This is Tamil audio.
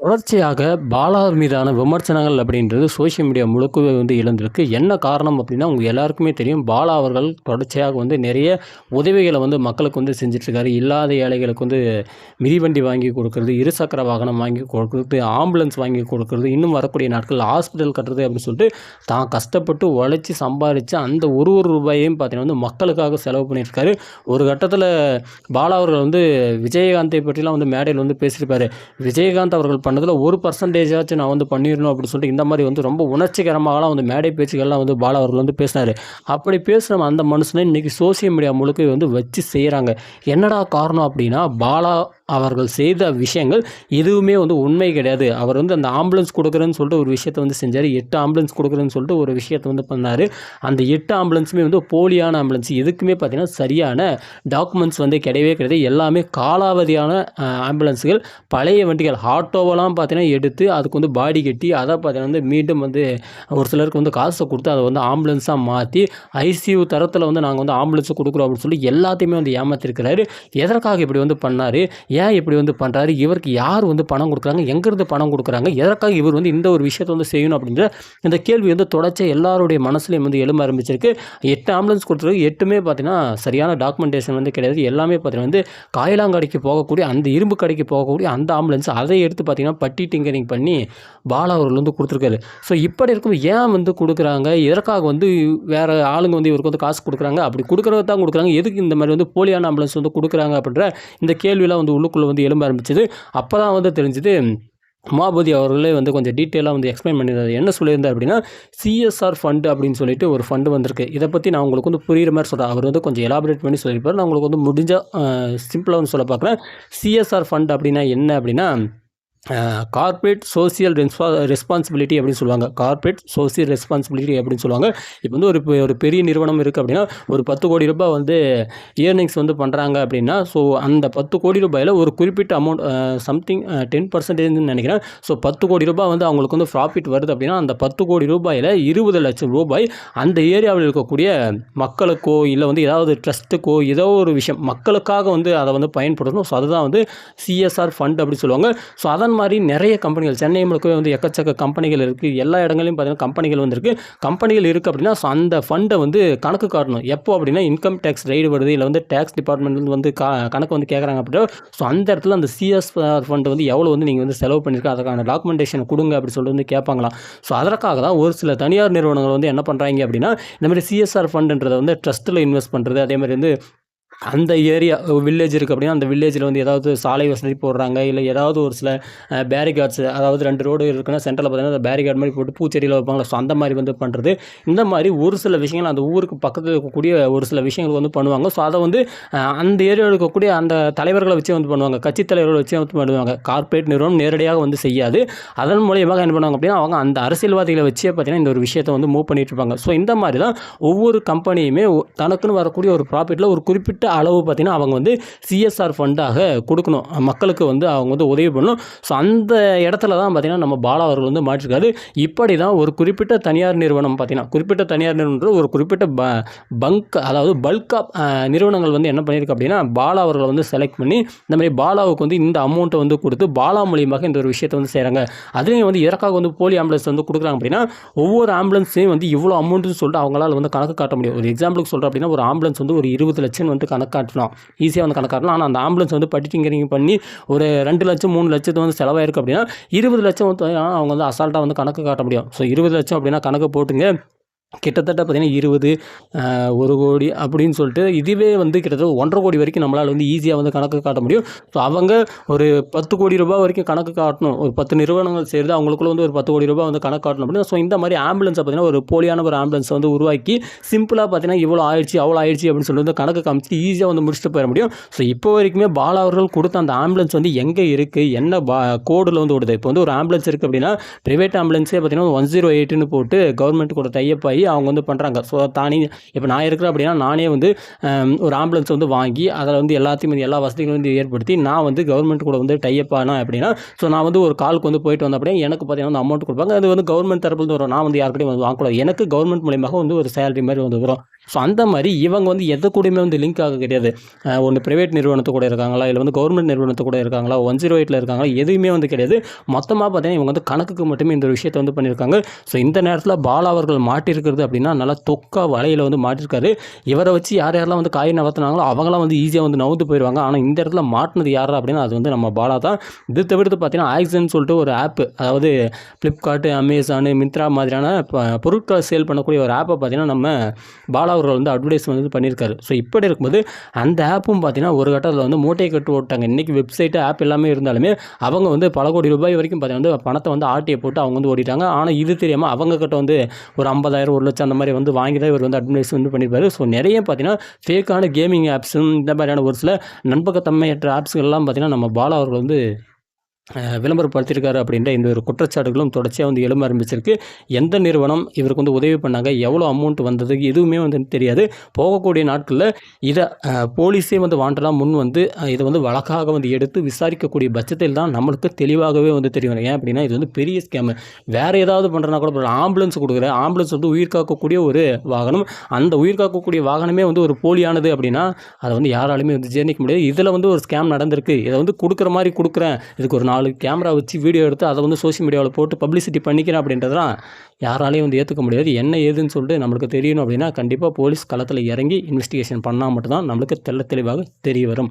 தொடர்ச்சியாக பாலாவர் மீதான விமர்சனங்கள் அப்படின்றது சோஷியல் மீடியா முழுக்கவே வந்து எழுந்திருக்கு. என்ன காரணம் அப்படின்னா உங்கள் எல்லாருக்குமே தெரியும் பாலா அவர்கள் தொடர்ச்சியாக வந்து நிறைய உதவிகளை வந்து மக்களுக்கு வந்து செஞ்சிட்ருக்காரு. இல்லாத ஏழைகளுக்கு வந்து மிதிவண்டி வாங்கி கொடுக்குறது இருசக்கர வாகனம் வாங்கி கொடுக்குறது ஆம்புலன்ஸ் வாங்கி கொடுக்குறது இன்னும் வரக்கூடிய நாட்கள் ஹாஸ்பிட்டல் கட்டுறது அப்படின்னு சொல்லிட்டு தான் கஷ்டப்பட்டு உழைச்சி சம்பாதிச்சு அந்த ஒரு ஒரு ரூபாயையும் பார்த்தீங்கன்னா வந்து மக்களுக்காக செலவு பண்ணியிருக்காரு ஒரு கட்டத்தில் பாலா அவர்கள் வந்து விஜயகாந்தை பற்றிலாம் வந்து மேடையில் வந்து பேசியிருப்பார். விஜயகாந்த் அவர்கள் பண்ணதில் ஒரு பர்சன்டேஜாச்சும் நான் வந்து பண்ணிடணும் அப்படின்னு சொல்லிட்டு இந்த மாதிரி வந்து ரொம்ப உணர்ச்சிகரமாகலாம் வந்து மேடை பேச்சுகள்லாம் வந்து பாலா அவர்கள் வந்து பேசினார். அப்படி பேசுகிற அந்த மனுஷனை இன்றைக்கி சோஷியல் மீடியா முழுக்க வந்து வச்சு செய்கிறாங்க என்னடா காரணம் அப்படின்னா பாலா அவர்கள் செய்த விஷயங்கள் எதுவுமே வந்து உண்மை கிடையாது. அவர் வந்து அந்த ஆம்புலன்ஸ் கொடுக்குறேன்னு சொல்லிட்டு ஒரு விஷயத்தை வந்து செஞ்சார். எட்டு ஆம்புலன்ஸ் கொடுக்குறேன்னு சொல்லிட்டு ஒரு விஷயத்தை வந்து பண்ணார். அந்த எட்டு ஆம்புலன்ஸுமே வந்து போலியான ஆம்புலன்ஸ் எதுக்குமே பார்த்தீங்கன்னா சரியான டாக்குமெண்ட்ஸ் வந்து கிடையவே கிடையாது. எல்லாமே காலாவதியான ஆம்புலன்ஸுகள் பழைய வண்டிகள். ஆட்டோவெல்லாம் பார்த்தீங்கன்னா எடுத்து அதுக்கு வந்து பாடி கட்டி அதை பார்த்தீங்கன்னா வந்து மீண்டும் வந்து ஒரு சிலருக்கு வந்து காசை கொடுத்து அதை வந்து ஆம்புலன்ஸாக மாற்றி ஐசியூ தரத்தில் வந்து நாங்கள் வந்து ஆம்புலன்ஸை கொடுக்குறோம் அப்படின்னு சொல்லி எல்லாத்தையுமே வந்து ஏமாத்திருக்கிறாரு. எதற்காக இப்படி வந்து பண்ணார்? ஏன் இப்படி வந்து பண்ணுறாரு இவருக்கு யார் வந்து பணம் கொடுக்குறாங்க? எங்கேருந்து பணம் கொடுக்குறாங்க? எதற்காக இவர் வந்து இந்த ஒரு விஷயத்தை வந்து செய்யணும் அப்படின்ற இந்த கேள்வி வந்து தொடர்ச்சியாக எல்லாருடைய மனசுலையும் வந்து எழும்ப ஆரம்பிச்சிருக்கு. எட்டு ஆம்புலன்ஸ் கொடுத்துருக்கு. எட்டுமே பார்த்தீங்கன்னா சரியான டாக்குமெண்டேஷன் வந்து கிடையாது. எல்லாமே பார்த்தீங்கன்னா வந்து காயலாங்கடைக்கு போகக்கூடிய அந்த இரும்பு கடைக்கு போகக்கூடிய அந்த ஆம்புலன்ஸ் அதை எடுத்து பார்த்தீங்கன்னா பட்டி டிங்கரிங் பண்ணி பாலா அவர்கள் வந்து கொடுத்துருக்காரு. ஸோ இப்படி இருக்கும் ஏன் வந்து கொடுக்குறாங்க? எதற்காக வந்து வேறு ஆளுங்க வந்து இவருக்கு வந்து காசு கொடுக்குறாங்க? அப்படி கொடுக்குறது தான் கொடுக்குறாங்க. எதுக்கு இந்த மாதிரி வந்து போலியான ஆம்புலன்ஸ் வந்து கொடுக்குறாங்க அப்படின்ற இந்த கேள்வியெல்லாம் வந்து உள்ள உள்ளுக்குள்ளே வந்து எழும்ப ஆரம்பிச்சது. அப்போ தான் வந்து தெரிஞ்சுது உமாபதி அவர்களே வந்து கொஞ்சம் டீட்டெயிலாக வந்து எக்ஸ்பிளைன் பண்ணியிருந்தார். என்ன சொல்லியிருந்தார் அப்படின்னா சிஎஸ்ஆர் ஃபண்டு அப்படின்னு சொல்லிட்டு ஒரு ஃபண்டு வந்திருக்கு. இதை பற்றி நான் உங்களுக்கு வந்து புரியுற மாதிரி சொல்கிறேன் அவர் வந்து கொஞ்சம் எலாபரேட் பண்ணி சொல்லியிருப்பார். நான் உங்களுக்கு வந்து முடிஞ்ச சிம்பிளாக வந்து சொல்ல பார்க்குறேன். சிஎஸ்ஆர் ஃபண்ட் அப்படின்னா என்ன அப்படின்னா கார்ப்பரேட் சோசியல் ரெஸ்பா ரெஸ்பான்சிபிலிட்டி அப்படின்னு சொல்லுவாங்க. கார்ப்பரேட் சோசியல் ரெஸ்பான்சிபிலிட்டி அப்படின்னு சொல்லுவாங்க. இப்போ வந்து ஒரு ஒரு பெரிய நிறுவனம் இருக்குது அப்படின்னா ஒரு பத்து கோடி ரூபாய் வந்து இயர்னிங்ஸ் வந்து பண்ணுறாங்க அப்படின்னா ஸோ அந்த பத்து கோடி ரூபாயில் ஒரு குறிப்பிட்ட அமௌண்ட் சம்திங் டென் பர்சன்டேஜ்னு நினைக்கிறேன். ஸோ பத்து கோடி ரூபாய் வந்து அவங்களுக்கு வந்து ப்ராஃபிட் வருது அப்படின்னா அந்த பத்து கோடி ரூபாயில் இருபது லட்சம் ரூபாய் அந்த ஏரியாவில் இருக்கக்கூடிய மக்களுக்கோ இல்லை வந்து ஏதாவது ட்ரஸ்ட்டுக்கோ ஏதோ ஒரு விஷயம் மக்களுக்காக வந்து அதை வந்து பயன்படுத்தணும். ஸோ அதுதான் வந்து சிஎஸ்ஆர் ஃபண்ட் அப்படின்னு சொல்லுவாங்க. ஸோ அதன் மாதிரி நிறைய கம்பெனிகள் சென்னை முழுக்கவே வந்து எக்கச்சக்க கம்பெனிகள் இருக்குது எல்லா இடங்களையும் பார்த்தீங்கன்னா கம்பெனிகள் வந்துருக்கு. கம்பெனிகள் இருக்குது அப்படின்னா ஸோ அந்த ஃபண்டை வந்து கணக்கு காட்டணும். எப்போ அப்படின்னா இன்கம் டேக்ஸ் ரைடு வருது இல்லை வந்து டேக்ஸ் டிபார்ட்மெண்ட் வந்து கணக்கு வந்து கேட்குறாங்க அப்படின்னா ஸோ அந்த இடத்துல அந்த சிஎஸ்ஆர் ஃபண்ட் வந்து எவ்வளோ வந்து நீங்கள் வந்து செலவு பண்ணியிருக்கோம் அதுக்கான டாக்குமெண்டேஷன் கொடுங்க அப்படி சொல்லிட்டு வந்து கேட்பாங்களாம். ஸோ அதற்காக தான் ஒரு சில தனியார் நிறுவனங்கள் வந்து என்ன பண்ணுறாங்க அப்படின்னா இந்த மாதிரி சிஎஸ்ஆர் ஃபண்டுன்றதை வந்து ட்ரஸ்ட்டில் இன்வெஸ்ட் பண்ணுறது அதே மாதிரி வந்து அந்த ஏரியா வில்லேஜ் இருக்குது அப்படின்னா அந்த வில்லேஜில் வந்து ஏதாவது சாலை வசதி போடுறாங்க இல்லை ஏதாவது ஒரு சில பேரிகார்ட்ஸ் அதாவது ரெண்டு ரோடு இருக்குன்னா சென்டரில் பார்த்தீங்கன்னா அந்த பேரிகார்ட் மாதிரி போட்டு பூச்செடியில் வைப்பாங்களா? ஸோ அந்த மாதிரி வந்து பண்ணுறது இந்த மாதிரி ஒரு சில விஷயங்கள் அந்த ஊருக்கு பக்கத்தில் இருக்கக்கூடிய ஒரு சில விஷயங்கள் வந்து பண்ணுவாங்க. ஸோ அதை வந்து அந்த ஏரியாவில் இருக்கக்கூடிய அந்த தலைவர்களை வச்சு வந்து பண்ணுவாங்க. கட்சி தலைவர்களை வச்சு வந்து பண்ணுவாங்க. கார்ப்பரேட் நிறுவனம் நேரடியாக வந்து செய்யாது. அதன் மூலியமாக என்ன பண்ணுவாங்க அப்படின்னா அவங்க அந்த அரசியல்வாதிகளை வச்சே பார்த்தீங்கன்னா இந்த ஒரு விஷயத்தை வந்து மூவ் பண்ணிட்டு இருப்பாங்க. ஸோ இந்த மாதிரி தான் ஒவ்வொரு கம்பெனியுமே தனக்குன்னு வரக்கூடிய ஒரு ப்ராஃபிட்டில் ஒரு குறிப்பிட்ட அளவு பார்த்தீங்கன்னா அவங்க வந்து சிஎஸ்ஆர் ஃபண்டாக கொடுக்கணும். மக்களுக்கு வந்து அவங்க வந்து உதவி பண்ணணும். ஸோ அந்த இடத்துல தான் பார்த்திங்கன்னா நம்ம பாலா அவர்கள் வந்து மாற்றிருக்காரு. இப்படி தான் ஒரு குறிப்பிட்ட தனியார் நிறுவனம் பார்த்தீங்கன்னா குறிப்பிட்ட தனியார் நிறுவனம் ஒரு குறிப்பிட்ட ப பங்க் அதாவது பல்க் நிறுவனங்கள் வந்து என்ன பண்ணியிருக்கு அப்படின்னா பாலா அவர்களை வந்து செலக்ட் பண்ணி இந்த மாதிரி பாலாவுக்கு வந்து இந்த அமௌண்ட்டை வந்து கொடுத்து பாலா மூலியமாக இந்த ஒரு விஷயத்தை வந்து செய்கிறாங்க அதுலேயும் வந்து இதற்காக வந்து போலி ஆம்புலன்ஸ் வந்து கொடுக்குறாங்க அப்படின்னா ஒவ்வொரு ஆம்புலன்ஸையும் வந்து இவ்வளோ அமௌண்ட்டுன்னு சொல்லிட்டு அவங்களால வந்து கணக்கு காட்ட முடியும். ஒரு எக்ஸாம்பிளுக்கு சொல்கிறேன் அப்படின்னா ஒரு ஆம்புலன்ஸ் வந்து ஒரு இருபது லட்சம் வந்து கணக்காட்டலாம். ஈஸியாக வந்து கணக்காட்டலாம். ஆனால் அந்த ஆம்புலன்ஸ் வந்து பட்டிட்டிங்கரிங் பண்ணி ஒரு ரெண்டு லட்சம் மூணு லட்சத்து வந்து செலவாயிருக்கு அப்படின்னா இருபது லட்சம் வந்து அவங்க வந்து அசால்ட்டாக வந்து கணக்கு காட்ட முடியும். ஸோ இருபது லட்சம் அப்படின்னா கணக்கு போட்டுங்க. கிட்டத்தட்ட பார்த்தீங்கன்னா இருபது ஒரு கோடி அப்படின்னு சொல்லிட்டு இதுவே வந்து கிட்டத்தட்ட ஒன்றரை கோடி வரைக்கும் நம்மளால் வந்து ஈஸியாக வந்து கணக்கு காட்ட முடியும். ஸோ அவங்க ஒரு பத்து கோடி ரூபாய் வரைக்கும் கணக்கு காட்டணும். ஒரு பத்து நிறுவனங்கள் சேர்ந்து அவங்களுக்குள்ள வந்து ஒரு பத்து கோடி ரூபாய் வந்து கணக்கு காட்டணும் அப்படின்னா ஸோ இந்த மாதிரி ஆம்புலன்ஸை பார்த்தீங்கன்னா ஒரு போலியான ஒரு ஆம்புலன்ஸ் வந்து உருவாக்கி சிம்பிளாக பார்த்தீங்கன்னா இவ்வளோ ஆயிடுச்சு அவ்வளோ ஆயிடுச்சு அப்படின்னு சொல்லி வந்து கணக்கு காமிச்சிட்டு ஈஸியாக வந்து முடிச்சுட்டு போயிட முடியும். ஸோ இப்போ வரைக்குமே பாலா அவர்கள் கொடுத்த அந்த ஆம்புலன்ஸ் வந்து எங்கே இருக்குது என்ன பா கோடில் வந்து ஓடுது? இப்போ வந்து ஒரு ஆம்புலன்ஸ் இருக்குது அப்படின்னா ப்ரைவேட் ஆம்புலன்ஸே பார்த்தீங்கன்னா ஒன் ஜீரோ எயிட்டுன்னு போட்டு கவர்மெண்ட் கூட டைப் ஆகி ஆகி அவங்க வந்து பண்ணுறாங்க ஸோ தானே இப்போ நான் இருக்கிறேன் அப்படின்னா நானே வந்து ஒரு ஆம்புலன்ஸ் வந்து வாங்கி அதில் வந்து எல்லாத்தையும் வந்து எல்லா வசதிகளும் வந்து ஏற்படுத்தி நான் வந்து கவர்மெண்ட் கூட வந்து டைப் ஆனால் அப்படின்னா ஸோ நான் வந்து ஒரு காலுக்கு வந்து போயிட்டு வந்த அப்படின்னா எனக்கு பார்த்தீங்கன்னா வந்து அமௌண்ட் கொடுப்பாங்க. அது வந்து கவர்மெண்ட் தரப்புலேருந்து வரும். நான் வந்து யாருக்கிட்டையும் வந்து வாங்கக்கூடாது. எனக்கு கவர்மெண்ட் மூலியமாக வந்து ஒரு சேலரி மாதிரி வந்து வரும். ஸோ அந்த மாதிரி இவங்க வந்து எது கூடயுமே வந்து லிங்க் ஆக கிடையாது. ஒன்று ப்ரைவேட் நிறுவனத்து கூட இருக்காங்களா இல்லை வந்து கவர்மெண்ட் நிறுவனத்து கூட இருக்காங்களா ஒன் ஜீரோ எயிட்டில் இருக்காங்களா எதுவுமே வந்து கிடையாது. மொத்தமாக பார்த்தீங்கன்னா இவங்க வந்து கணக்குக்கு மட்டுமே இந்த விஷயத்தை வந்து பண்ணியிருக்காங்க. ஸோ இந்த நேரத்தில் பாலா அவர்கள் மாட்டியிருக்கிறது அப்படின்னா நல்லா தொக்கா வலையில் வந்து மாட்டிருக்காரு. இவரை வச்சு யார் யாரெல்லாம் வந்து காய் நகர்த்தினாங்களோ அவங்களாம் வந்து ஈஸியாக வந்து நவுந்து போயிடுவாங்க ஆனால் இந்த இடத்துல மாட்டினது யாரா அப்படின்னா அது வந்து நம்ம பாலா தான். இது தவிர்த்து பார்த்தீங்கன்னா ஆக்சன் சொல்லிட்டு ஒரு ஆப்பு அதாவது ஃப்ளிப்கார்ட்டு அமேசானு மிந்த்ரா மாதிரியான பொருட்களை சேல் பண்ணக்கூடிய ஒரு ஆப்பை பார்த்தீங்கன்னா நம்ம பாலா அவர்கள் வந்து அட்வர்டைஸ் வந்து பண்ணியிருக்காரு. ஸோ இப்படி இருக்கும்போது அந்த ஆப்பும் பார்த்தீங்கன்னா ஒரு கட்டத்தில் வந்து மூட்டையை கட்டு ஓட்டாங்க இன்றைக்கி வெப்சைட்டு ஆப் எல்லாமே இருந்தாலுமே அவங்க வந்து பல கோடி ரூபாய் வரைக்கும் பார்த்தீங்கன்னா வந்து பணத்தை வந்து ஆட்டியை போட்டு அவங்க வந்து ஓடிட்டாங்க. ஆனால் இது தெரியாமல் அவங்க கிட்ட வந்து ஒரு ஐம்பதாயிரம் ஒரு லட்சம் அந்த மாதிரி வந்து வாங்கி தான் இவர் வந்து அட்வர்டைஸ் வந்து பண்ணியிருப்பாரு. ஸோ நிறைய பார்த்தீங்கன்னா ஃபேக்கான கேமிங் ஆப்ஸும் இந்த மாதிரியான ஒரு சில நண்பகத்தன்மையற்ற ஆப்ஸ்கள்லாம் பார்த்தீங்கன்னா நம்ம பாலா அவர்கள் வந்து விளம்பரப்படுத்தியிருக்காரு அப்படின்ற இந்த ஒரு குற்றச்சாட்டுகளும் தொடர்ச்சியாக வந்து எழும்ப ஆரம்பிச்சிருக்கு. எந்த நிறுவனம் இவருக்கு வந்து உதவி பண்ணாங்க? எவ்வளோ அமௌண்ட் வந்தது? எதுவுமே வந்து தெரியாது. போகக்கூடிய நாட்களில் இதை போலீஸே வந்து வாண்டலாம் முன் வந்து இதை வந்து வழக்காக வந்து எடுத்து விசாரிக்கக்கூடிய பட்சத்தில் தான் நம்மளுக்கு தெளிவாகவே வந்து தெரியும் ஏன் அப்படின்னா இது வந்து பெரிய ஸ்கேமு வேறு ஏதாவது பண்ணுறனா கூட ஆம்புலன்ஸ் கொடுக்குற ஆம்புலன்ஸ் வந்து உயிர் காக்கக்கூடிய ஒரு வாகனம். அந்த உயிர் காக்கக்கூடிய வாகனமே வந்து ஒரு போலியானது அப்படின்னா அதை வந்து யாராலுமே வந்து ஜீர்ணிக்க முடியாது. இதில் வந்து ஒரு ஸ்கேம் நடந்திருக்கு. இதை வந்து கொடுக்குற மாதிரி கொடுக்குறேன். இதுக்கு ஒரு நாலு கேமரா வச்சு வீடியோ எடுத்து அதை வந்து சோஷியல் மீடியாவில் போட்டு பப்ளிசிட்டி பண்ணிக்கிறேன் அப்படின்றதுலாம் யாராலையும் வந்து ஏற்றுக்க முடியாது. என்ன ஏதுன்னு சொல்லிட்டு நம்மளுக்கு தெரியணும் அப்படின்னா கண்டிப்பாக போலீஸ் களத்தில் இறங்கி இன்வெஸ்டிகேஷன் பண்ணால் மட்டும்தான் நம்மளுக்கு தெள்ள தெளிவாக தெரிய வரும்.